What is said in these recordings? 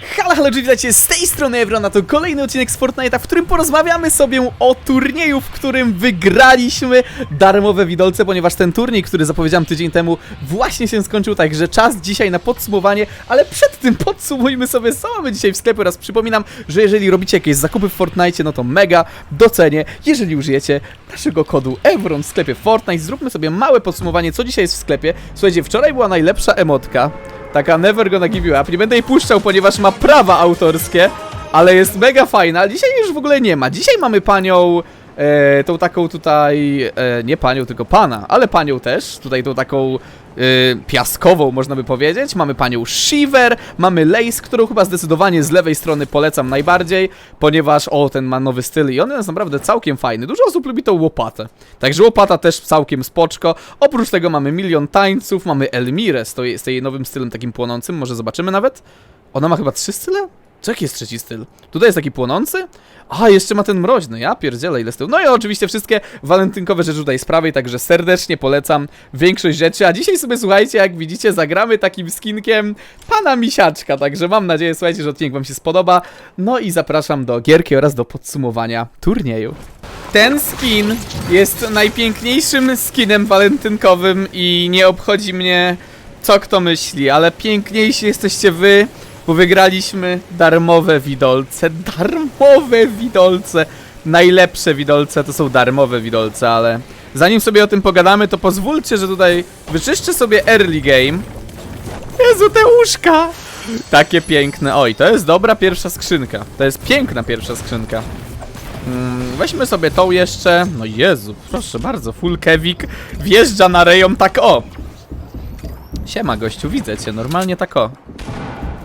Halo, halo, witajcie. Z tej strony Evrona, to kolejny odcinek z Fortnite'a, w którym porozmawiamy sobie o turnieju, w którym wygraliśmy darmowe widolce, ponieważ ten turniej, który zapowiedziałem tydzień temu, właśnie się skończył, także czas dzisiaj na podsumowanie, ale przed tym podsumujmy sobie, co mamy dzisiaj w sklepie. Oraz przypominam, że jeżeli robicie jakieś zakupy w Fortnite, no to mega docenię, jeżeli użyjecie naszego kodu Evron w sklepie Fortnite, zróbmy sobie małe podsumowanie, co dzisiaj jest w sklepie. Słuchajcie, wczoraj była najlepsza emotka, Taka never gonna give you up. Nie będę jej puszczał, ponieważ ma prawa autorskie, ale jest mega fajna. Dzisiaj już w ogóle nie ma. Dzisiaj mamy panią, e, tą taką tutaj, e, nie panią, tylko pana, ale panią też. Tutaj tą taką e, piaskową, można by powiedzieć. Mamy panią Shiver, mamy Lace, którą chyba zdecydowanie z lewej strony polecam najbardziej, ponieważ o, ten ma nowy styl i on jest naprawdę całkiem fajny. Dużo osób lubi tą łopatę. Także łopata też całkiem spoczko. Oprócz tego mamy milion tańców, mamy Elmirę z, tej- z tej nowym stylem takim płonącym, może zobaczymy nawet. Ona ma chyba trzy style? Co jaki jest trzeci styl? Tutaj jest taki płonący? A, jeszcze ma ten mroźny, ja pierdzielę ile styl. No i oczywiście wszystkie walentynkowe rzeczy tutaj z prawej, także serdecznie polecam większość rzeczy. A dzisiaj sobie słuchajcie, jak widzicie, zagramy takim skinkiem pana Misiaczka, także mam nadzieję, słuchajcie, że odcinek wam się spodoba. No i zapraszam do gierki oraz do podsumowania turnieju. Ten skin jest najpiękniejszym skinem walentynkowym i nie obchodzi mnie co kto myśli, ale piękniejsi jesteście wy, bo wygraliśmy darmowe widolce. Darmowe widolce! Najlepsze widolce to są darmowe widolce, ale zanim sobie o tym pogadamy, to pozwólcie, że tutaj wyczyszczę sobie early game. Jezu, te łóżka! Takie piękne. Oj, to jest dobra pierwsza skrzynka. To jest piękna pierwsza skrzynka. Mm, weźmy sobie tą jeszcze. No Jezu, proszę bardzo, full kewik wjeżdża na rejon tak o. Siema gościu, widzę cię, normalnie tak o.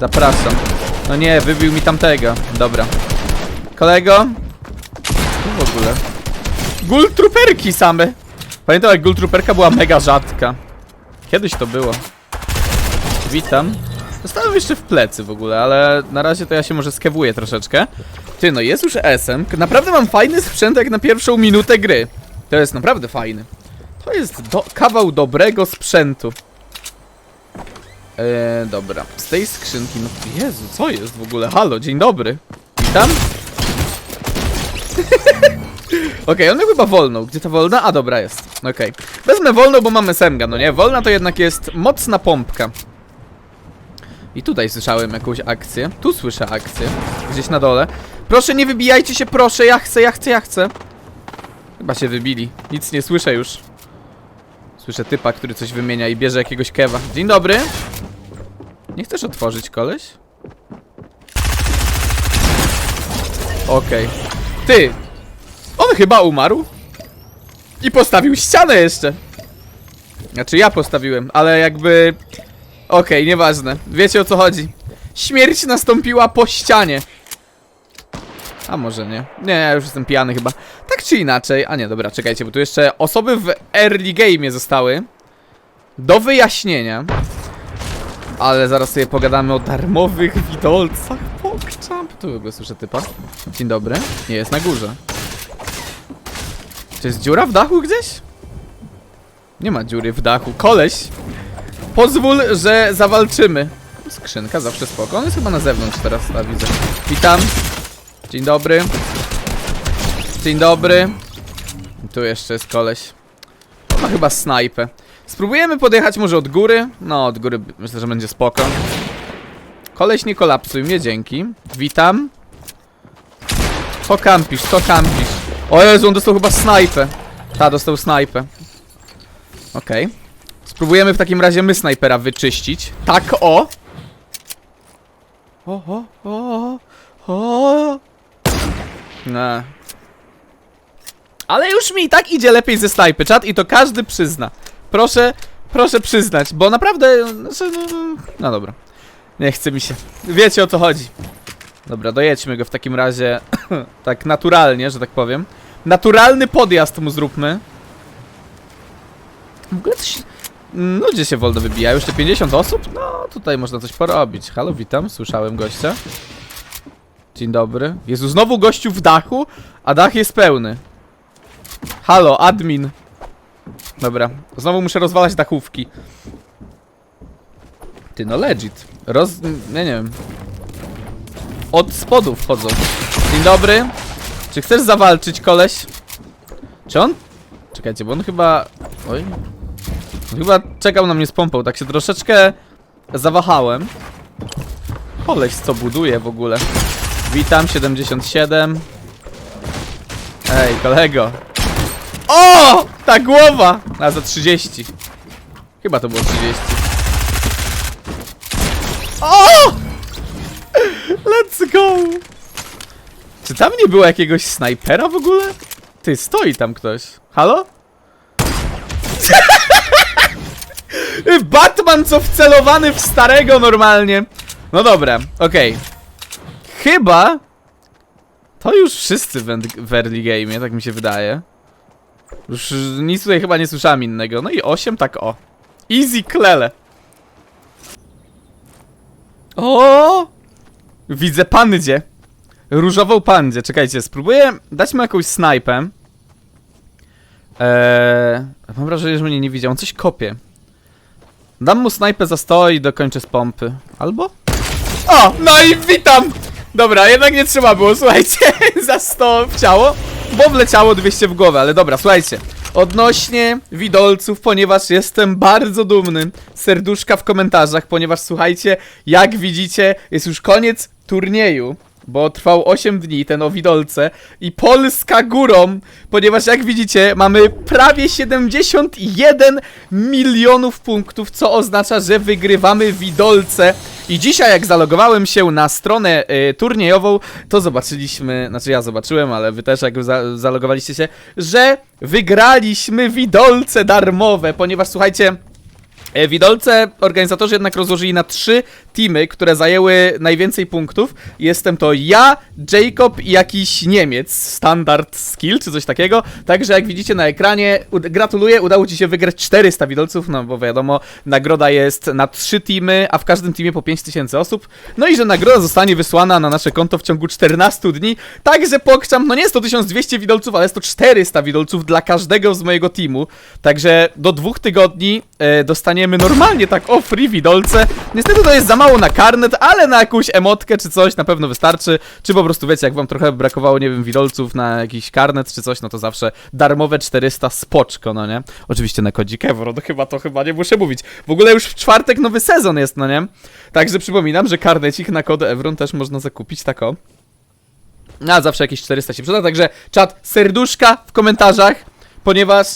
Zapraszam. No nie, wybił mi tamtego. Dobra. Kolego? Tu w ogóle. Gul truperki same. Pamiętam jak gul truperka była mega rzadka. Kiedyś to było. Witam. Zostałem jeszcze w plecy w ogóle, ale na razie to ja się może skewuję troszeczkę. Ty, no jest już SM. Naprawdę mam fajny sprzęt jak na pierwszą minutę gry. To jest naprawdę fajny. To jest do kawał dobrego sprzętu. Eee, dobra. Z tej skrzynki, no Jezu, co jest w ogóle? Halo, dzień dobry. Witam. Okej, on miał chyba wolną. Gdzie ta wolna? A, dobra, jest. Okej. Wezmę wolną, bo mamy semga, no nie? Wolna to jednak jest mocna pompka. I tutaj słyszałem jakąś akcję. Tu słyszę akcję. Gdzieś na dole. Proszę, nie wybijajcie się, proszę. Ja chcę, ja chcę, ja chcę. Chyba się wybili. Nic nie słyszę już. Słyszę typa, który coś wymienia i bierze jakiegoś kewa. Dzień dobry. Nie chcesz otworzyć, koleś? Okej. Ty! On chyba umarł. I postawił ścianę jeszcze. Znaczy ja postawiłem, ale jakby... Okej, nieważne. Wiecie o co chodzi. Śmierć nastąpiła po ścianie. A może nie? Nie, ja już jestem pijany chyba. Tak czy inaczej. A nie, dobra, czekajcie, bo tu jeszcze osoby w early game zostały. Do wyjaśnienia. Ale zaraz sobie pogadamy o darmowych widolcach. Pokczamp. Tu w ogóle słyszę typa. Dzień dobry. Nie, jest na górze. Czy jest dziura w dachu gdzieś? Nie ma dziury w dachu. Koleś! Pozwól, że zawalczymy. Skrzynka zawsze spoko. On jest chyba na zewnątrz teraz, a widzę. Witam. Dzień dobry. Dzień dobry. Tu jeszcze jest koleś. Ma chyba snajpę. Spróbujemy podjechać może od góry. No, od góry myślę, że będzie spoko. Koleś nie kolapsuj mnie, dzięki. Witam. Co kampisz, co kampisz? O Jezu, on dostał chyba snajpę. Ta, dostał snajpę. Okej. Spróbujemy w takim razie my snajpera wyczyścić. Tak, o! O, o, o, o. No. Ale już mi i tak idzie lepiej ze snajpy, czat, i to każdy przyzna. Proszę, proszę przyznać, bo naprawdę... znaczy, No, no, no dobra. Nie chce mi się. Wiecie o co chodzi. Dobra, dojedźmy go w takim razie tak naturalnie, że tak powiem. Naturalny podjazd mu zróbmy. W ogóle coś... Ludzie się wolno wybijają, jeszcze 50 osób? No, tutaj można coś porobić. Halo, witam, słyszałem gościa. Dzień dobry. Jezu, znowu gościu w dachu, a dach jest pełny. Halo, admin. Dobra, znowu muszę rozwalać dachówki. Ty, no legit. Roz... nie wiem. od spodu wchodzą. Dzień dobry. Czy chcesz zawalczyć, koleś? Czy on? Czekajcie, bo on chyba... Oj. On chyba czekał na mnie z pompą, tak się troszeczkę zawahałem. Koleś co buduje w ogóle. Witam, 77. Ej, kolego. O! Ta głowa! A za 30. Chyba to było 30. O! Let's go! Czy tam nie było jakiegoś snajpera w ogóle? Ty, stoi tam ktoś. Halo? Batman co wcelowany w starego normalnie. No dobra, okej. Chyba to już wszyscy w early game, tak mi się wydaje. Już nic tutaj chyba nie słyszałem innego. No i 8 tak o. Easy klele. O! Widzę pandzie. Różową pandzie. Czekajcie, spróbuję dać mu jakąś snajpę. Eee, mam wrażenie, że mnie nie widział. On coś kopie. Dam mu snajpę za 100 i dokończę z pompy. Albo? O! No i witam! Dobra, jednak nie trzeba było, słuchajcie, za 100 w ciało, bo wleciało 200 w głowę, ale dobra, słuchajcie. Odnośnie widolców, ponieważ jestem bardzo dumny, serduszka w komentarzach, ponieważ słuchajcie, jak widzicie, jest już koniec turnieju, bo trwał 8 dni ten o widolce i Polska górą, ponieważ jak widzicie, mamy prawie 71 milionów punktów, co oznacza, że wygrywamy widolce. I dzisiaj jak zalogowałem się na stronę y, turniejową, to zobaczyliśmy, znaczy ja zobaczyłem, ale wy też jak za, zalogowaliście się, że wygraliśmy widolce darmowe, ponieważ słuchajcie, Widolce organizatorzy jednak rozłożyli na trzy teamy, które zajęły najwięcej punktów. Jestem to ja, Jacob i jakiś Niemiec, standard skill czy coś takiego. Także jak widzicie na ekranie, gratuluję, udało ci się wygrać 400 widolców, no bo wiadomo, nagroda jest na trzy teamy, a w każdym teamie po 5000 osób. No i że nagroda zostanie wysłana na nasze konto w ciągu 14 dni. Także pokczam, no nie jest to 1200 widolców, ale jest to 400 widolców dla każdego z mojego teamu. Także do dwóch tygodni e, dostaniemy normalnie tak o free widolce. Niestety to jest za mało na karnet, ale na jakąś emotkę czy coś na pewno wystarczy. Czy po prostu wiecie, jak wam trochę brakowało, nie wiem, widolców na jakiś karnet czy coś, no to zawsze darmowe 400 spoczko, no nie? Oczywiście na kodzik Evro, no chyba to chyba nie muszę mówić. W ogóle już w czwartek nowy sezon jest, no nie? Także przypominam, że karnecik na kod Evron też można zakupić, tak o. A zawsze jakieś 400 się przyda, także czat serduszka w komentarzach, ponieważ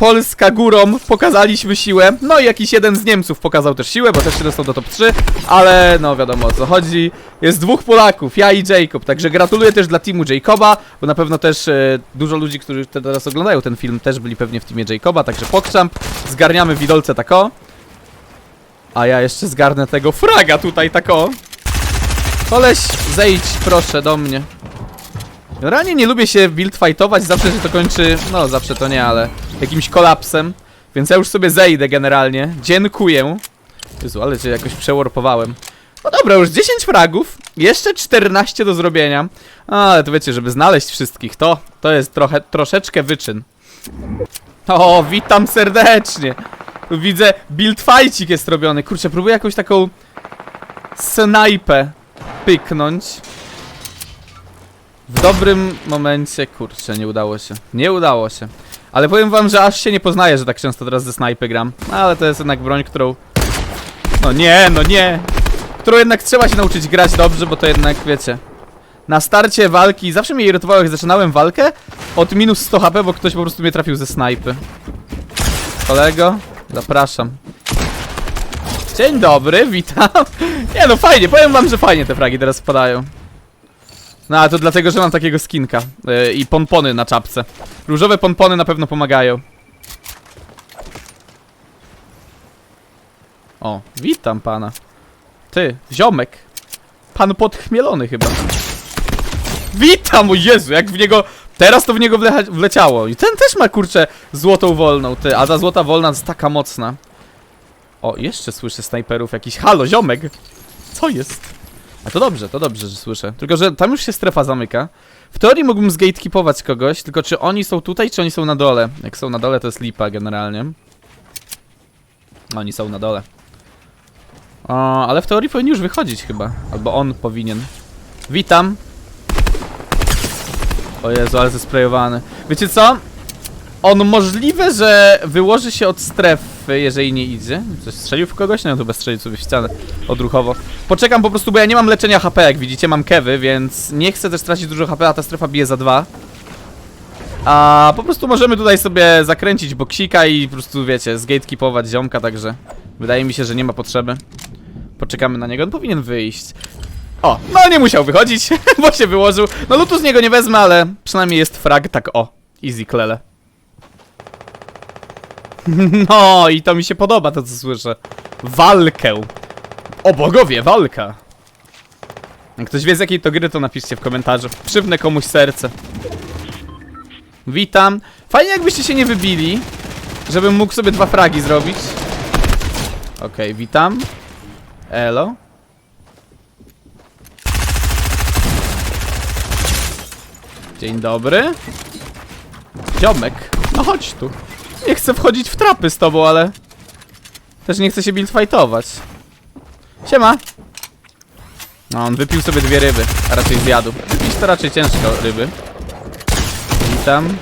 Polska górą pokazaliśmy siłę. No i jakiś jeden z Niemców pokazał też siłę, bo też się dostał do top 3, ale no wiadomo o co chodzi. Jest dwóch Polaków, ja i Jacob, także gratuluję też dla teamu Jacoba, bo na pewno też e, dużo ludzi, którzy te- teraz oglądają ten film, też byli pewnie w teamie Jacoba, także pokrzamp, zgarniamy widolce tako. A ja jeszcze zgarnę tego fraga tutaj tako. Koleś, zejdź proszę do mnie. Realnie nie lubię się build fightować, zawsze się to kończy, no zawsze to nie, ale jakimś kolapsem. Więc ja już sobie zejdę generalnie. Dziękuję. Jezu, ale cię jakoś przewarpowałem. No dobra, już 10 fragów, jeszcze 14 do zrobienia. A, ale to wiecie, żeby znaleźć wszystkich, to, to jest trochę, troszeczkę wyczyn. O, witam serdecznie. Widzę, build fightcik jest robiony. Kurczę, próbuję jakąś taką snajpę pyknąć. W dobrym momencie, kurczę, nie udało się. Nie udało się. Ale powiem wam, że aż się nie poznaje, że tak często teraz ze snajpy gram. No, ale to jest jednak broń, którą... No nie, no nie! Którą jednak trzeba się nauczyć grać dobrze, bo to jednak, wiecie... Na starcie walki, zawsze mnie irytowało, jak zaczynałem walkę od minus 100 HP, bo ktoś po prostu mnie trafił ze snajpy. Kolego, zapraszam. Dzień dobry, witam. Nie no, fajnie, powiem wam, że fajnie te fragi teraz wpadają. No ale to dlatego, że mam takiego skinka yy, i pompony na czapce. Różowe pompony na pewno pomagają. O, witam pana. Ty, ziomek. Pan podchmielony chyba. Witam, o Jezu, jak w niego... Teraz to w niego wle wleciało. I ten też ma, kurczę, złotą wolną, ty. A ta złota wolna jest taka mocna. O, jeszcze słyszę snajperów jakiś. Halo, ziomek! Co jest? A to dobrze, to dobrze, że słyszę. Tylko, że tam już się strefa zamyka. W teorii mógłbym zgatekeepować kogoś, tylko czy oni są tutaj, czy oni są na dole? Jak są na dole, to jest lipa generalnie. Oni są na dole. O, ale w teorii powinni już wychodzić chyba. Albo on powinien. Witam. O Jezu, ale zesprejowany. Wiecie co? On możliwe, że wyłoży się od jeżeli nie idzie. Coś strzelił w kogoś? No to bez strzelił sobie w ścianę odruchowo. Poczekam po prostu, bo ja nie mam leczenia HP, jak widzicie, mam kewy, więc nie chcę też stracić dużo HP, a ta strefa bije za dwa. A po prostu możemy tutaj sobie zakręcić boksika i po prostu, wiecie, zgatekeepować ziomka, także wydaje mi się, że nie ma potrzeby. Poczekamy na niego, on powinien wyjść. O, no nie musiał wychodzić, bo się wyłożył. No lutu z niego nie wezmę, ale przynajmniej jest frag, tak o. Easy klele. No i to mi się podoba, to co słyszę. Walkę. O bogowie, walka. Jak ktoś wie z jakiej to gry, to napiszcie w komentarzu. Przywnę komuś serce. Witam. Fajnie jakbyście się nie wybili, żebym mógł sobie dwa fragi zrobić. Okej, witam. Elo. Dzień dobry. Ziomek. No chodź tu. Nie chcę wchodzić w trapy z tobą, ale... Też nie chcę się build fightować. Siema. No, on wypił sobie dwie ryby, a raczej zjadł. Wypić to raczej ciężko ryby. Witam.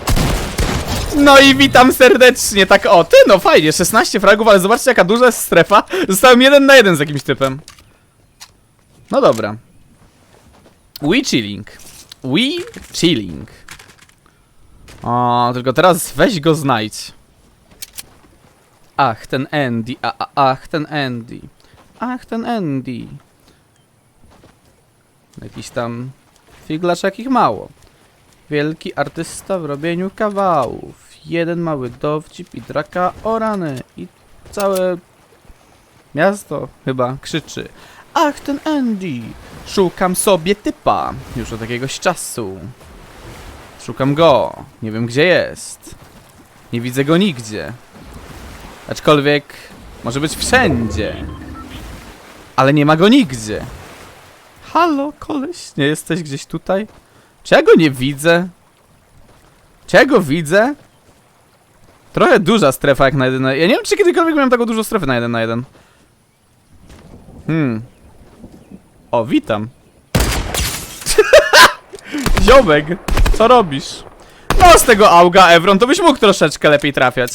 No i witam serdecznie, tak o, ty no fajnie, 16 fragów, ale zobaczcie jaka duża jest strefa. Zostałem jeden na jeden z jakimś typem. No dobra. We chilling. We chilling. O, tylko teraz weź go znajdź. Ach, ten Andy, a, a, ach, ten Andy. Ach, ten Andy. Jakiś tam figlarz jakich mało. Wielki artysta w robieniu kawałów. Jeden mały dowcip i draka o rany. I całe miasto chyba krzyczy. Ach, ten Andy! Szukam sobie typa. Już od jakiegoś czasu. Szukam go. Nie wiem gdzie jest. Nie widzę go nigdzie. Aczkolwiek może być wszędzie. Ale nie ma go nigdzie. Halo, koleś, nie jesteś gdzieś tutaj? Czy ja go nie widzę? Czy ja go widzę? Trochę duża strefa jak na jeden na... Ja nie wiem, czy kiedykolwiek miałem taką dużą strefę na jeden na jeden. Hmm. O, witam. Ziomek, co robisz? No, z tego auga, Evron, to byś mógł troszeczkę lepiej trafiać.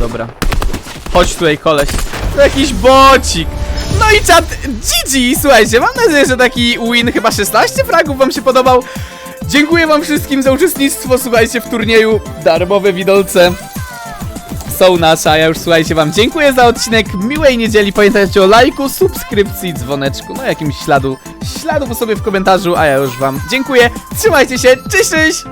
Dobra. Chodź tutaj, koleś. To jakiś bocik. No i czat GG, słuchajcie, mam nadzieję, że taki win chyba 16 fragów wam się podobał. Dziękuję wam wszystkim za uczestnictwo, słuchajcie, w turnieju Darmowe Widolce są nasze, a ja już słuchajcie wam dziękuję za odcinek, miłej niedzieli, pamiętajcie o lajku, subskrypcji, dzwoneczku, no jakimś śladu, śladu sobie w komentarzu, a ja już wam dziękuję, trzymajcie się, cześć, cześć!